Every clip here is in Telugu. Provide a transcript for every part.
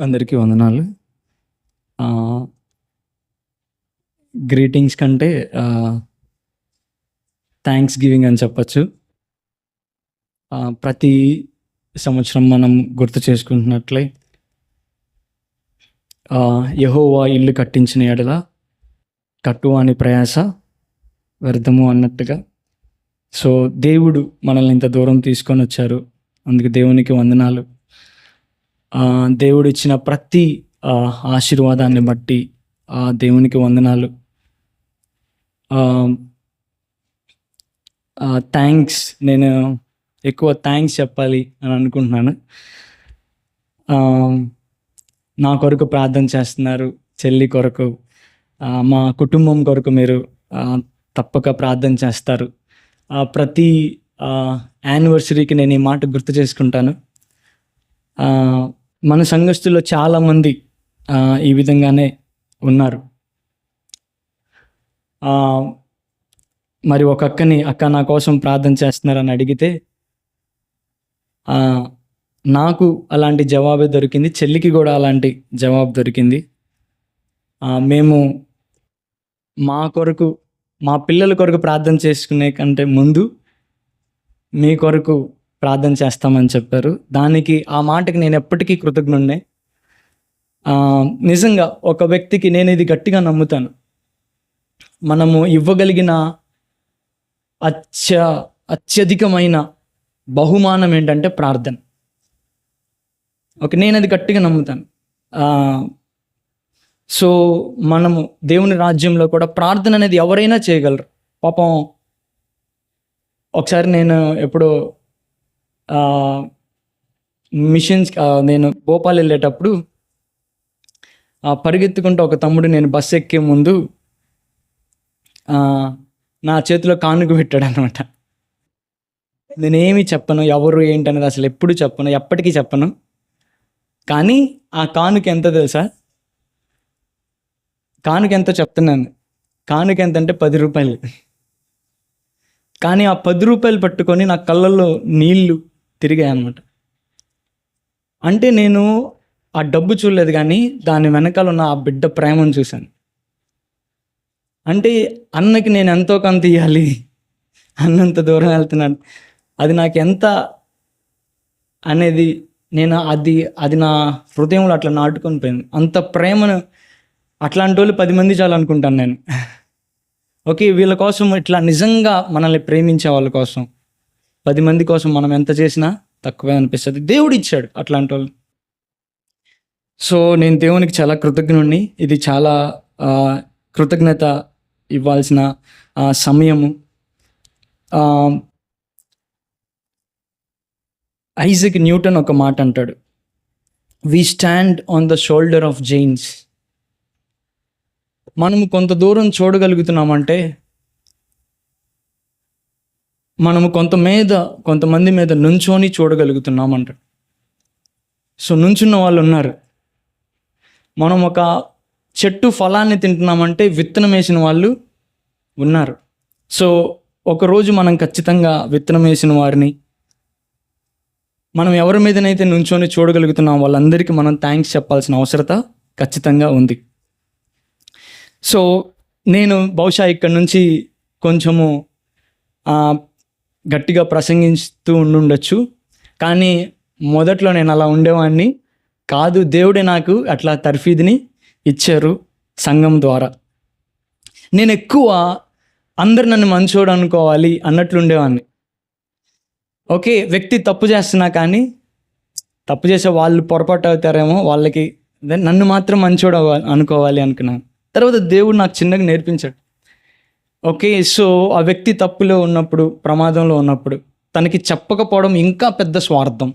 అందరికీ వందనాలు. గ్రీటింగ్స్ కంటే థ్యాంక్స్ గివింగ్ అని చెప్పచ్చు ప్రతి సంవత్సరం మనం గుర్తు చేసుకుంటున్నట్లే యహోవా ఇల్లు కట్టించిన యెడల కట్టువాని ప్రయాస వ్యర్థము అన్నట్టుగా. సో, దేవుడు మనల్ని ఇంత దూరం తీసుకొని వచ్చారు అందుకు దేవునికి వందనాలు. దేవుడిచ్చిన ప్రతి ఆశీర్వాదాన్ని బట్టి ఆ దేవునికి వందనాలు. థ్యాంక్స్ నేను ఎక్కువ థ్యాంక్స్ చెప్పాలి అని అనుకుంటున్నాను. నా కొరకు ప్రార్థన చేస్తున్నారు. చెల్లి కొరకు, మా కుటుంబం కొరకు మీరు తప్పక ప్రార్థన చేస్తారు. ప్రతి యానివర్సరీకి నేను ఈ మాట గుర్తు చేసుకుంటాను. మన సంఘస్థుల్లో చాలామంది ఈ విధంగానే ఉన్నారు. మరి ఒక అక్కని "అక్క నా కోసం ప్రార్థన చేస్తున్నారని అడిగితే నాకు అలాంటి జవాబే దొరికింది. చెల్లికి కూడా అలాంటి జవాబు దొరికింది. మేము మా కొరకు, మా పిల్లల కొరకు ప్రార్థన చేసుకునే కంటే ముందు మీ కొరకు ప్రార్థన చేస్తామని చెప్పారు. దానికి ఆ మాటకి నేను ఎప్పటికీ కృతజ్ఞుడినే. నిజంగా ఒక వ్యక్తికి నేను ఇది గట్టిగా నమ్ముతాను. మనము ఇవ్వగలిగిన అత్య అత్యధికమైన బహుమానం ఏంటంటే ప్రార్థన. ఓకే. నేను అది గట్టిగా నమ్ముతాను. సో, మనము దేవుని రాజ్యంలో కూడా ప్రార్థన అనేది ఎవరైనా చేయగలరు. పాపం ఒకసారి నేను ఎప్పుడో మిషన్స్ నేను భోపాల్ వెళ్ళేటప్పుడు పరిగెత్తుకుంటూ ఒక తమ్ముడు నేను బస్సు ఎక్కే ముందు నా చేతిలో కానుక పెట్టాడనమాట. నేనేమి చెప్పను. ఎవరు ఏంటనేది అసలు ఎప్పుడు చెప్పను. ఎప్పటికీ చెప్పను. కానీ ఆ కానుక ఎంత తెలుసా? కానుక ఎంతో చెప్తున్నాను. కానుక ఎంతంటే రూ. 10. కానీ ఆ పది రూపాయలు పట్టుకొని నా కళ్ళల్లో నీళ్ళు తిరిగాయనమాట. అంటే నేను ఆ డబ్బు చూడలేదు కానీ దాని వెనకాల ఉన్న ఆ బిడ్డ ప్రేమను చూశాను. అంటే అన్నకి నేను ఎంతో కొంత ఇవ్వాలి అన్నంత దూరం వెళ్తున్నాను. అది నాకు ఎంత అనేది నేను అది అది నా హృదయంలో అట్లా నాటుకొని పోయింది. అంత ప్రేమను అట్లాంటోళ్ళు పది మంది చాలనుకుంటాను నేను. ఓకే. వీళ్ళ కోసం ఇట్లా నిజంగా మనల్ని ప్రేమించే వాళ్ళ కోసం పది మంది కోసం మనం ఎంత చేసినా తక్కువే అనిపిస్తుంది దేవుడి ఇచ్చాడు అట్లాంటి వాళ్ళు సో, నేను దేవునికి చాలా కృతజ్ఞుడిని. ఇది చాలా కృతజ్ఞత ఇవ్వాల్సిన సమయము. ఐజక్ న్యూటన్ ఒక మాట అంటాడు. "We stand on the shoulder of giants మనము కొంత దూరం చూడగలుగుతున్నామంటే మనము కొంత మీద కొంతమంది మీద నుంచొని చూడగలుగుతున్నాం అంటాడు. సో, నుంచున్న వాళ్ళున్నారు. మనం ఒక చెట్టు ఫలాన్ని తింటున్నామంటే విత్తనం వేసిన వాళ్ళు ఉన్నారు. సో, ఒకరోజు మనం ఖచ్చితంగా విత్తనం వేసిన వారిని మనం ఎవరి మీదనైతే నుంచొని చూడగలుగుతున్నాం వాళ్ళందరికీ మనం థ్యాంక్స్ చెప్పాల్సిన అవసరత ఖచ్చితంగా ఉంది. సో, నేను బహుశా ఇక్కడ నుంచి కొంచెము గట్టిగా ప్రసంగిస్తూ ఉండుండొచ్చు. కానీ మొదట్లో నేను అలా ఉండేవాడిని కాదు. దేవుడే నాకు అట్లా తర్ఫీదుని ఇచ్చారు సంఘం ద్వారా. నేను ఎక్కువ అందరు నన్ను మంచోడు అనుకోవాలి అన్నట్లు ఉండేవాడిని. ఓకే. వ్యక్తి తప్పు చేస్తున్నా కానీ తప్పు చేసే వాళ్ళు పొరపాటు అవుతారేమో వాళ్ళకి దెన్ నన్ను మాత్రం మంచోడు అనుకోవాలి అనుకున్నాను. తర్వాత దేవుడు నాకు చిన్నగా నేర్పించాడు. ఓకే. సో, ఆ వ్యక్తి తప్పులో ఉన్నప్పుడు, ప్రమాదంలో ఉన్నప్పుడు తనకి చెప్పకపోవడం ఇంకా పెద్ద స్వార్థం.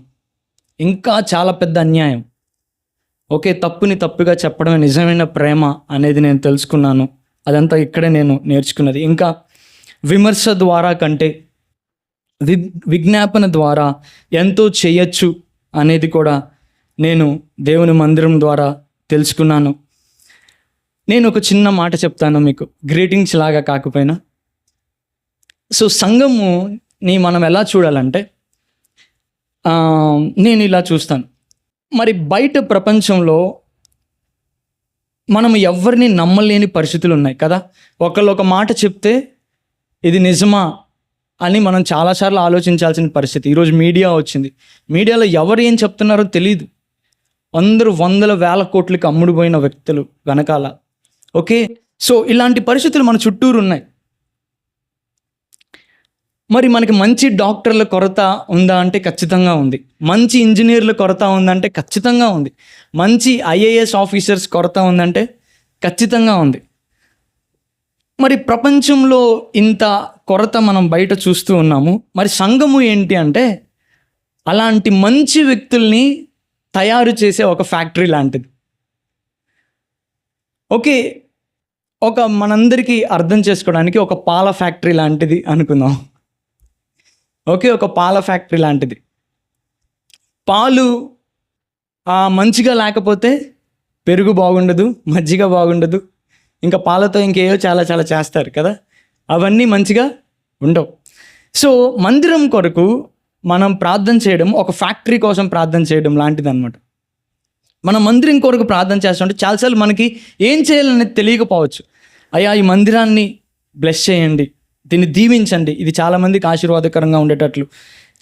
ఇంకా చాలా పెద్ద అన్యాయం. ఓకే. తప్పుని తప్పుగా చెప్పడమే నిజమైన ప్రేమ అనేది నేను తెలుసుకున్నాను. అదంతా ఇక్కడే నేను నేర్చుకున్నది. ఇంకా విమర్శ ద్వారా కంటే వి విజ్ఞాపన ద్వారా ఎంతో చేయొచ్చు అనేది కూడా నేను దేవుని మందిరం ద్వారా తెలుసుకున్నాను. నేను ఒక చిన్న మాట చెప్తాను మీకు. గ్రీటింగ్స్ లాగా కాకపోయినా. సో, సంఘముని మనం ఎలా చూడాలంటే నేను ఇలా చూస్తాను. మరి బయట ప్రపంచంలో మనం ఎవరిని నమ్మలేని పరిస్థితులు ఉన్నాయి కదా ఒకళ్ళు ఒక మాట చెప్తే ఇది నిజమా అని మనం చాలాసార్లు ఆలోచించాల్సిన పరిస్థితి ఈరోజు మీడియా వచ్చింది మీడియాలో ఎవరు ఏం చెప్తున్నారో తెలియదు అందరూ వందల వేల కోట్లకి అమ్ముడుపోయిన వ్యక్తులు వెనకాల ఓకే? సో ఇలాంటి పరిస్థితులు మన చుట్టూరు ఉన్నాయి మరి మనకి మంచి డాక్టర్ల కొరత ఉందా అంటే ఖచ్చితంగా ఉంది. మంచి ఇంజనీర్ల కొరత ఉందంటే ఖచ్చితంగా ఉంది. మంచి ఐఏఎస్ ఆఫీసర్స్ కొరత ఉందంటే ఖచ్చితంగా ఉంది. మరి ప్రపంచంలో ఇంత కొరత మనం బయట చూస్తూ ఉన్నాము. మరి సంఘము ఏంటి అంటే అలాంటి మంచి వ్యక్తుల్ని తయారు చేసే ఒక ఫ్యాక్టరీ లాంటిది. ఓకే ఒక మనందరికీ అర్థం చేసుకోవడానికి ఒక పాల ఫ్యాక్టరీ లాంటిది అనుకుందాం. ఓకే ఒక పాల ఫ్యాక్టరీ లాంటిది. పాలు మంచిగా లేకపోతే పెరుగు బాగుండదు మజ్జిగ బాగుండదు. ఇంకా పాలతో ఇంకేవో చాలా చాలా చేస్తారు కదా. అవన్నీ మంచిగా ఉండవు. సో మందిరం కొరకు మనం ప్రార్థన చేయడం ఒక ఫ్యాక్టరీ కోసం ప్రార్థన చేయడం లాంటిది అనమాట మనం మందిరం కొరకు ప్రార్థన చేస్తుంటే చాలాసార్లు మనకి ఏం చేయాలనేది తెలియకపోవచ్చు. అయ్యా ఈ మందిరాన్ని బ్లెస్ చేయండి. దీన్ని దీవించండి. ఇది చాలామందికి ఆశీర్వాదకరంగా ఉండేటట్లు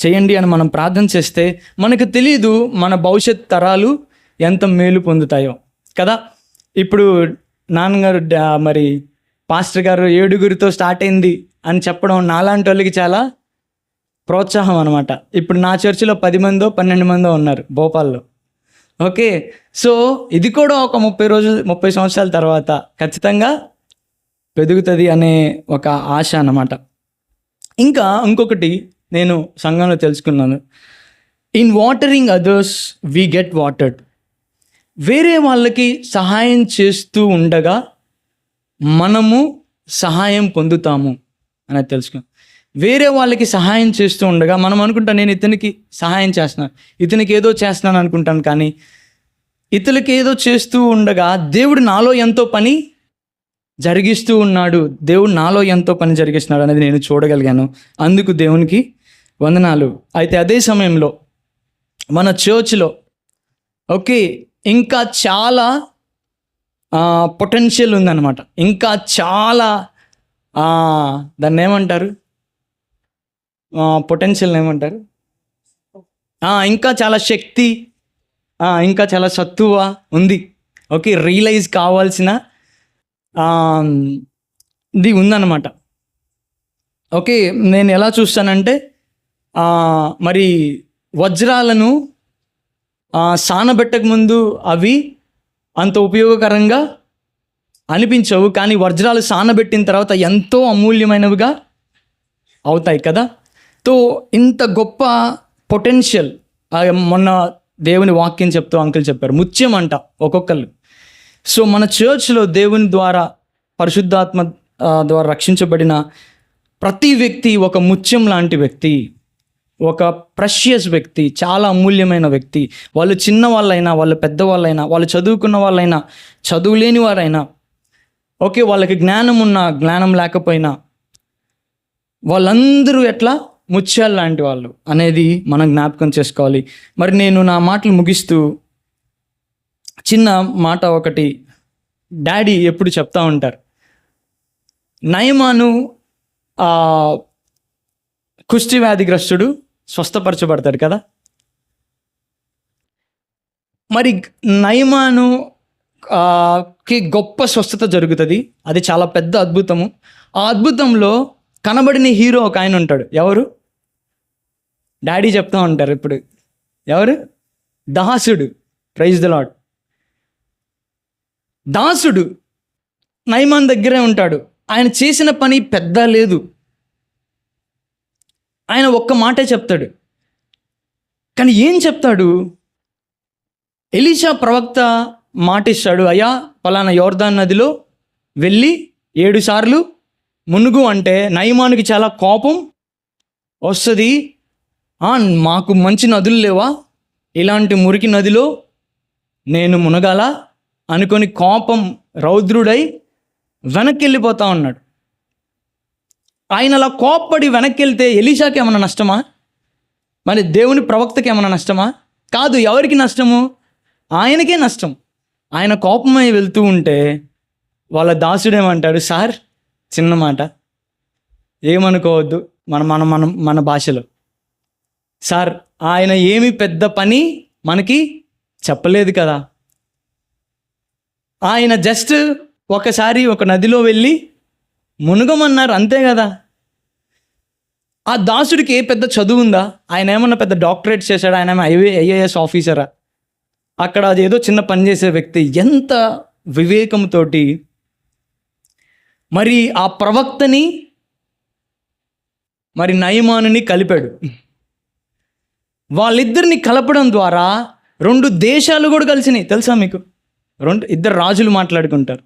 చేయండి అని మనం ప్రార్థన చేస్తే మనకు తెలియదు మన భవిష్యత్ తరాలు ఎంత మేలు పొందుతాయో. కదా? ఇప్పుడు నాన్నగారు మరి పాస్టర్ గారు ఏడుగురితో స్టార్ట్ అయింది అని చెప్పడం నాలాంటి వాళ్ళకి చాలా ప్రోత్సాహం అనమాట ఇప్పుడు నా చర్చిలో పది మందో పన్నెండు మందో ఉన్నారు భోపాల్లో. ఓకే. సో ఇది కూడా ఒక ముప్పై రోజులు ముప్పై సంవత్సరాల తర్వాత ఖచ్చితంగా పెరుగుతుంది అనే ఒక ఆశ అన్నమాట. ఇంకా ఇంకొకటి నేను సంఘంలో తెలుసుకున్నాను. In watering others we get watered వేరే వాళ్ళకి సహాయం చేస్తూ ఉండగా మనము సహాయం పొందుతాము అనేది తెలుసుకున్నాం వేరే వాళ్ళకి సహాయం చేస్తూ ఉండగా మనం అనుకుంటాం నేను ఇతనికి సహాయం చేస్తున్నాను ఇతనికి ఏదో చేస్తున్నాను అనుకుంటాను కానీ ఇతనికి ఏదో చేస్తూ ఉండగా దేవుడు నాలో ఎంతో పని జరిగిస్తూ ఉన్నాడు. దేవుడు నాలో ఎంతో పని జరిగిస్తున్నాడు అనేది నేను చూడగలిగాను. అందుకు దేవునికి వందనాలు. అయితే అదే సమయంలో మన చర్చ్లో ఓకే ఇంకా చాలా పొటెన్షియల్ ఉందన్నమాట. ఇంకా చాలా దాన్ని ఏమంటారు? పొటెన్షియల్ ఏమంటారు? ఇంకా చాలా శక్తి ఇంకా చాలా సత్తువ ఉంది. ఓకే రియలైజ్ కావాల్సిన ఇది ఉందన్నమాట. ఓకే నేను ఎలా చూస్తానంటే మరి వజ్రాలను ఆ, సానబెట్టక ముందు అవి అంత ఉపయోగకరంగా అనిపించవు. కానీ వజ్రాలు సానబెట్టిన తర్వాత ఎంతో అమూల్యమైనవిగా అవుతాయి కదా? తో ఇంత గొప్ప పొటెన్షియల్. మొన్న దేవుని వాక్యం చెప్తూ అంకుల్ చెప్పారు ముత్యం అంట ఒక్కొక్కళ్ళు. సో మన చర్చ్లో దేవుని ద్వారా పరిశుద్ధాత్మ ద్వారా రక్షించబడిన ప్రతి వ్యక్తి ఒక ముత్యం లాంటి వ్యక్తి ఒక ప్రెషియస్ వ్యక్తి చాలా అమూల్యమైన వ్యక్తి. వాళ్ళు చిన్న వాళ్ళైనా వాళ్ళు పెద్దవాళ్ళైనా వాళ్ళు చదువుకున్న వాళ్ళైనా చదువులేని వారైనా ఓకే వాళ్ళకి జ్ఞానం ఉన్నా జ్ఞానం లేకపోయినా వాళ్ళందరూ ఎట్లా ముత్యాలు లాంటి వాళ్ళు అనేది మనం జ్ఞాపకం చేసుకోవాలి. మరి నేను నా మాటలు ముగిస్తూ చిన్న మాట ఒకటి డాడీ ఎప్పుడు చెప్తా ఉంటారు. నయమాను కుష్టి వ్యాధిగ్రస్తుడు స్వస్థపరచబడతాడు కదా? మరి నయమాను కి గొప్ప స్వస్థత జరుగుతుంది. అది చాలా పెద్ద అద్భుతము. ఆ అద్భుతంలో కనబడిన హీరో ఒక ఆయన ఉంటాడు. ఎవరు? డాడీ చెప్తా ఉంటారు ఇప్పుడు. ఎవరు? దాసుడు. ప్రైజ్ ద లాడ్ దాసుడు నైమాన్ దగ్గరే ఉంటాడు. ఆయన చేసిన పని పెద్ద లేదు. ఆయన ఒక్క మాటే చెప్తాడు. కానీ ఏం చెప్తాడు? ఎలీషా ప్రవక్త మాటిస్తాడు అయ్యా పలానా యోర్దాన్ నదిలో వెళ్ళి ఏడు సార్లు మునుగు అంటే నయమానికి చాలా కోపం వస్తుంది. మాకు మంచి నదులు లేవా? ఇలాంటి మురికి నదిలో నేను మునగాల? అనుకొని కోపం రౌద్రుడై వెనక్కి వెళ్ళిపోతా ఉన్నాడు. ఆయన అలా కోప్పడి వెనక్కి వెళ్తే ఎలీషాకి ఏమైనా నష్టమా? మరి దేవుని ప్రవక్తకి ఏమైనా నష్టమా? కాదు ఎవరికి నష్టము? ఆయనకే నష్టం. ఆయన కోపమై వెళ్తూ ఉంటే వాళ్ళ దాసుడు ఏమంటాడు సార్ చిన్న మాట. ఏమనుకోవద్దు. మన మన మన మన భాషలో. సార్ ఆయన ఏమి పెద్ద పని మనకి చెప్పలేదు కదా. ఆయన జస్ట్ ఒకసారి ఒక నదిలో వెళ్ళి మునుగమన్నారు అంతే కదా. ఆ దాసుడికి ఏ పెద్ద చదువు ఉందా? ఆయన ఏమన్నా పెద్ద డాక్టరేట్ చేశాడు? ఆయన ఐవే ఐఏఎస్ ఆఫీసరా అక్కడ ఏదో చిన్న పని చేసే వ్యక్తి. ఎంత వివేకంతోటి మరి ఆ ప్రవక్తని మరి నయమానుని కలిపాడు. వాళ్ళిద్దరిని కలపడం ద్వారా రెండు దేశాలు కూడా కలిసినాయి. తెలుసా మీకు? రెండు ఇద్దరు రాజులు మాట్లాడుకుంటారు.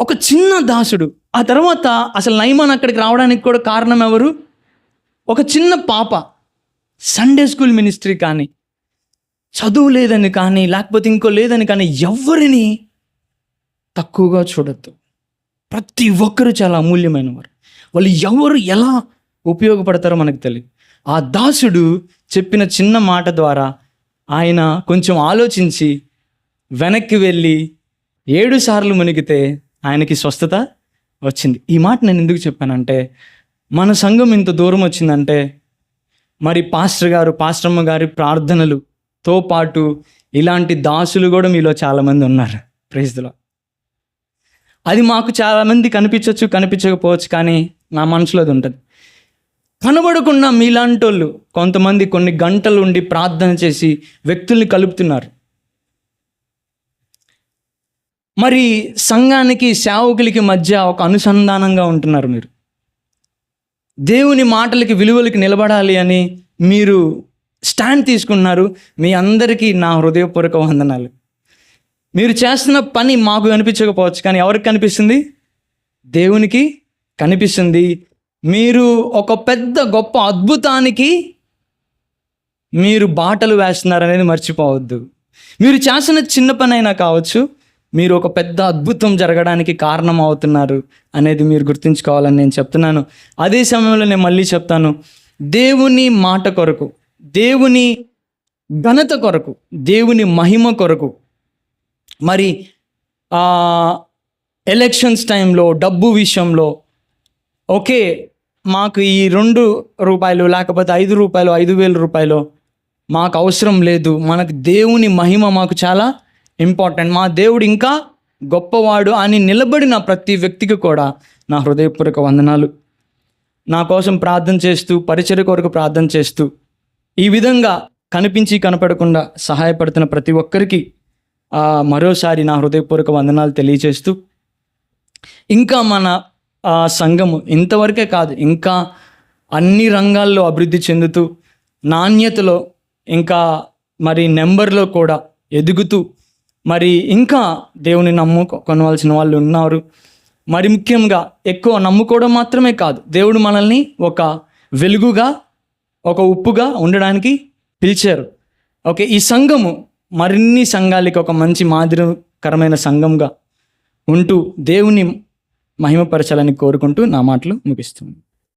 ఒక చిన్న దాసుడు ఆ తర్వాత అసలు నైమాన్ అక్కడికి రావడానికి కూడా కారణం ఎవరు? ఒక చిన్న పాప సండే స్కూల్ మినిస్ట్రీ కానీ చదువు లేదని కానీ లేకపోతే ఇంకో లేదని కానీ ఎవరిని తక్కువగా చూడొద్దు. ప్రతి ఒక్కరు చాలా అమూల్యమైన వారు వాళ్ళు ఎవరు ఎలా ఉపయోగపడతారో మనకు తెలియదు. ఆ దాసుడు చెప్పిన చిన్న మాట ద్వారా ఆయన కొంచెం ఆలోచించి వెనక్కి వెళ్ళి ఏడు సార్లు మునిగితే ఆయనకి స్వస్థత వచ్చింది. ఈ మాట నేను ఎందుకు చెప్పానంటే మన సంఘం ఇంత దూరం వచ్చిందంటే మరి పాస్టర్ గారు పాస్టమ్మ గారి ప్రార్థనలుతో పాటు ఇలాంటి దాసులు కూడా మీలో చాలామంది ఉన్నారు. ప్రైజ్లో అది మాకు చాలామంది కనిపించవచ్చు కనిపించకపోవచ్చు కానీ నా మనసులో అది ఉంటుంది. కనబడకుండా మీలాంటోళ్ళు కొంతమంది కొన్ని గంటలు ఉండి ప్రార్థన చేసి వ్యక్తుల్ని కలుపుతున్నారు. మరి సంఘానికి సేవకులకి మధ్య ఒక అనుసంధానంగా ఉంటున్నారు మీరు. దేవుని మాటలకి విలువలకి నిలబడాలి అని మీరు స్టాండ్ తీసుకున్నారు మీ అందరికీ నా హృదయపూర్వక వందనాలు. మీరు చేస్తున్న పని మాకు కనిపించకపోవచ్చు కానీ ఎవరికి కనిపిస్తుంది? దేవునికి కనిపిస్తుంది. మీరు ఒక పెద్ద గొప్ప అద్భుతానికి మీరు బాటలు వేస్తున్నారనేది మర్చిపోవద్దు. మీరు చేసిన చిన్న పని అయినా కావచ్చు మీరు ఒక పెద్ద అద్భుతం జరగడానికి కారణం అవుతున్నారు అనేది మీరు గుర్తుంచుకోవాలని నేను చెప్తున్నాను. అదే సమయంలో నేను మళ్ళీ చెప్తాను. దేవుని మాట కొరకు దేవుని ఘనత కొరకు దేవుని మహిమ కొరకు మరి ఎలక్షన్స్ టైంలో డబ్బు విషయంలో ఓకే మాకు ఈ రెండు రూపాయలు లేకపోతే ఐదు రూపాయలు ఐదు వేల రూపాయలు మాకు అవసరం లేదు. మనకు దేవుని మహిమ మాకు చాలా ఇంపార్టెంట్ మా దేవుడు ఇంకా గొప్పవాడు అని నిలబడిన ప్రతి వ్యక్తికి కూడా నా హృదయపూర్వక వందనాలు. నా కోసం ప్రార్థన చేస్తూ పరిచయ కొరకు ప్రార్థన చేస్తూ ఈ విధంగా కనిపించి కనపడకుండా సహాయపడుతున్న ప్రతి ఒక్కరికి మరోసారి నా హృదయపూర్వక వందనాలు తెలియజేస్తూ ఇంకా మన ఆ, సంఘము ఇంతవరకే కాదు ఇంకా అన్ని రంగాల్లో అభివృద్ధి చెందుతూ నాణ్యతలో ఇంకా మరి నెంబర్లో కూడా ఎదుగుతూ మరి ఇంకా దేవుని నమ్ము కొనవలసిన వాళ్ళు ఉన్నారు. మరి ముఖ్యంగా ఎక్కువ నమ్ముకోవడం మాత్రమే కాదు దేవుడు మనల్ని ఒక వెలుగుగా ఒక ఉప్పుగా ఉండడానికి పిలిచారు. ఓకే ఈ సంఘము మరిన్ని సంఘాలకి ఒక మంచి మాదిరికరమైన సంఘంగా ఉంటూ దేవుని మహిమపరచాలని కోరుకుంటూ నా మాటలు ముగిస్తుంది